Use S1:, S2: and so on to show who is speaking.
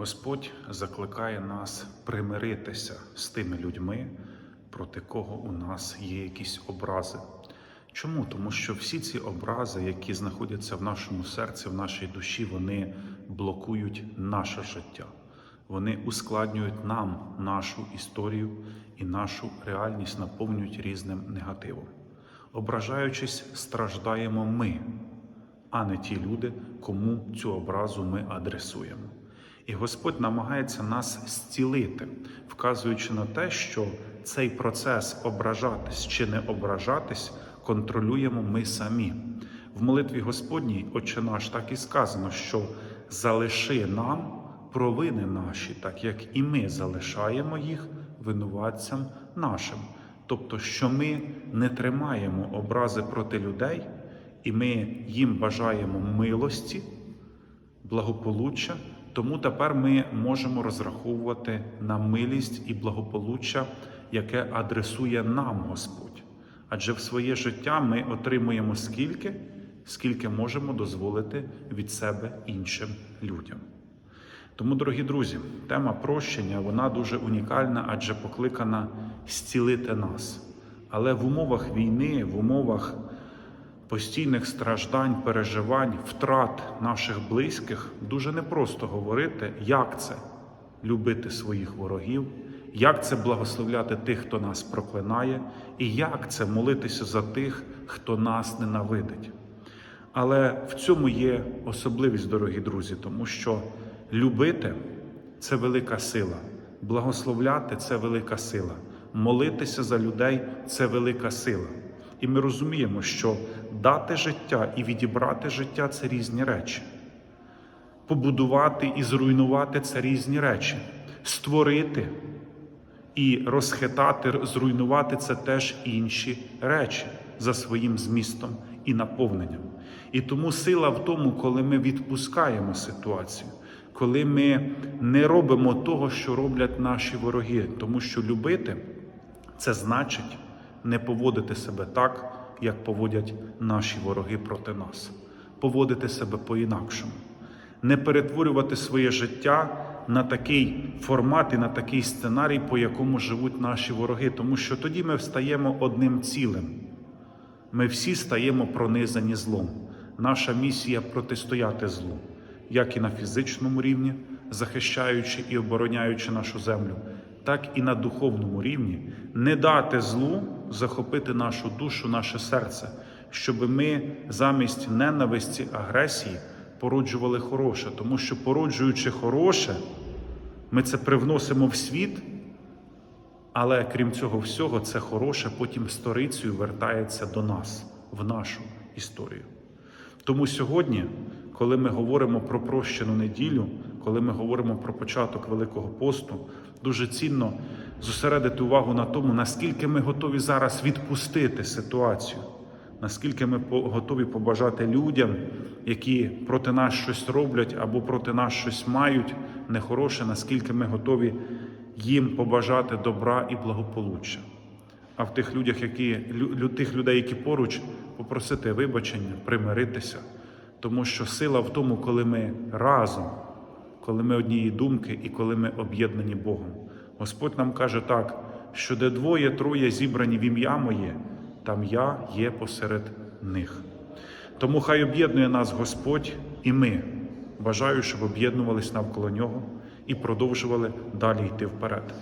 S1: Господь закликає нас примиритися з тими людьми, проти кого у нас є якісь образи. Чому? Тому що всі ці образи, які знаходяться в нашому серці, в нашій душі, вони блокують наше життя. Вони ускладнюють нам нашу історію і нашу реальність наповнюють різним негативом. Ображаючись, страждаємо ми, а не ті люди, кому цю образу ми адресуємо. І Господь намагається нас зцілити, вказуючи на те, що цей процес ображатись чи не ображатись контролюємо ми самі. В молитві Господній, Отче наш, так і сказано, що залиши нам провини наші, так як і ми залишаємо їх винуватцям нашим. Тобто, що ми не тримаємо образи проти людей, і ми їм бажаємо милості, благополуччя, тому тепер ми можемо розраховувати на милість і благополуччя, яке адресує нам Господь. Адже в своє життя ми отримуємо скільки, скільки можемо дозволити від себе іншим людям. Тому, дорогі друзі, тема прощення вона дуже унікальна, адже покликана зцілити нас. Але в умовах війни, в умовах постійних страждань, переживань, втрат наших близьких дуже непросто говорити, як це любити своїх ворогів, як це благословляти тих, хто нас проклинає, і як це молитися за тих, хто нас ненавидить. Але в цьому є особливість, дорогі друзі, тому що любити це велика сила, благословляти це велика сила, молитися за людей це велика сила. І ми розуміємо, що дати життя і відібрати життя це різні речі. Побудувати і зруйнувати це різні речі. Створити і розхитати, зруйнувати це теж інші речі за своїм змістом і наповненням. І тому сила в тому, коли ми відпускаємо ситуацію, коли ми не робимо того, що роблять наші вороги, тому що любити це значить не поводити себе так, як поводять наші вороги проти нас, поводити себе по-інакшому, не перетворювати своє життя на такий формат і на такий сценарій, по якому живуть наші вороги, тому що тоді ми встаємо одним цілим. Ми всі стаємо пронизані злом. Наша місія протистояти злу, як і на фізичному рівні, захищаючи і обороняючи нашу землю, так і на духовному рівні, не дати злу захопити нашу душу, наше серце, щоб ми замість ненависті, агресії породжували хороше, тому що породжуючи хороше, ми це привносимо в світ. Але крім цього всього, це хороше потім сторицею вертається до нас, в нашу історію. Тому сьогодні, коли ми говоримо про прощену неділю, коли ми говоримо про початок Великого посту, дуже цінно зосередити увагу на тому, наскільки ми готові зараз відпустити ситуацію, наскільки ми готові побажати людям, які проти нас щось роблять або проти нас щось мають нехороше, наскільки ми готові їм побажати добра і благополуччя. А в тих людях, які тих людей, які поруч, попросити вибачення, примиритися, тому що сила в тому, коли ми разом, коли ми однієї думки і коли ми об'єднані Богом. Господь нам каже так, що де двоє, троє зібрані в ім'я моє, там я є посеред них. Тому хай об'єднує нас Господь і ми. Бажаю, щоб об'єднувались навколо нього і продовжували далі йти вперед.